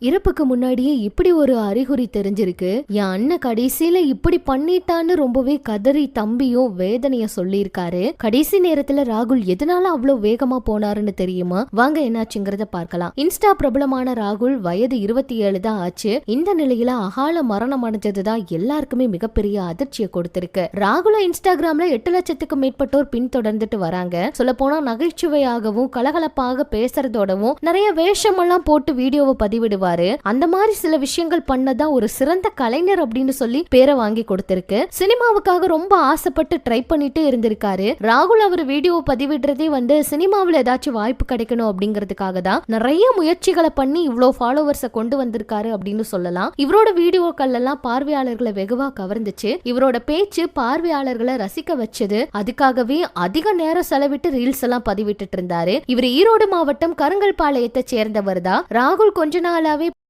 இறப்புக்கு முன்னாடியே இப்படி ஒரு அறிகுறி தெரிஞ்சிருக்கு. என் அண்ணன் கடைசியில இப்படி பண்ணிட்டான்னு ரொம்பவே கதறி தம்பியும் வேதனைய சொல்லியிருக்காரு. கடைசி நேரத்துல ராகுல் எதனால அவ்வளவு வேகமா போனாருன்னு தெரியுமா? வாங்க என்னாச்சுங்கிறத பார்க்கலாம். இன்ஸ்டா பிரபலமான ராகுல் வயது இருபத்தி ஏழு தான் ஆச்சு. இந்த நிலையில அகால மரணம் அடைஞ்சதுதான் எல்லாருக்குமே மிகப்பெரிய அதிர்ச்சியை கொடுத்திருக்கு. ராகுல இன்ஸ்டாகிராம்ல எட்டு லட்சத்துக்கு மேற்பட்டோர் பின்தொடர்ந்துட்டு வராங்க. சொல்ல போனா நகைச்சுவையாகவும் கலகலப்பாக பேசுறதோடவும் நிறைய வேஷமெல்லாம் போட்டு வீடியோவை பதிவிடுவாங்க பண்ணுவாரு அந்த மாதிரி சில விஷயங்கள் பண்ணதான் ஒரு சிறந்த கலைஞர் அப்படின்னு சொல்லி பேரை வாங்கி கொடுத்திருக்கு. சினிமாவுக்காக ரொம்ப ஆசைப்பட்டு ட்ரை பண்ணிட்டே இருந்திருக்காரு. ராகுல் அவர் வீடியோ பதிவிடுறதே வந்து சினிமாவில் ஏதாச்சும் வாய்ப்பு கிடைக்கணும் அப்படிங்கிறதுக்காக தான் நிறைய முயற்சிகளை பண்ணி இவ்வளோ ஃபாலோவர்ஸை கொண்டு வந்திருக்காரு அப்படின்னு சொல்லலாம். இவரோட வீடியோக்கள் எல்லாம் பார்வையாளர்களை வெகுவா கவர்ந்துச்சு. இவரோட பேச்சு பார்வையாளர்களை ரசிக்க வச்சது. அதுக்காகவே அதிக நேரம் செலவிட்டு ரீல்ஸ் எல்லாம் பதிவிட்டு இருந்தாரு. இவர் ஈரோடு மாவட்டம் கருங்கல்பாளையத்தை சேர்ந்தவர் தான். ராகுல் கொஞ்ச நாளாவே головы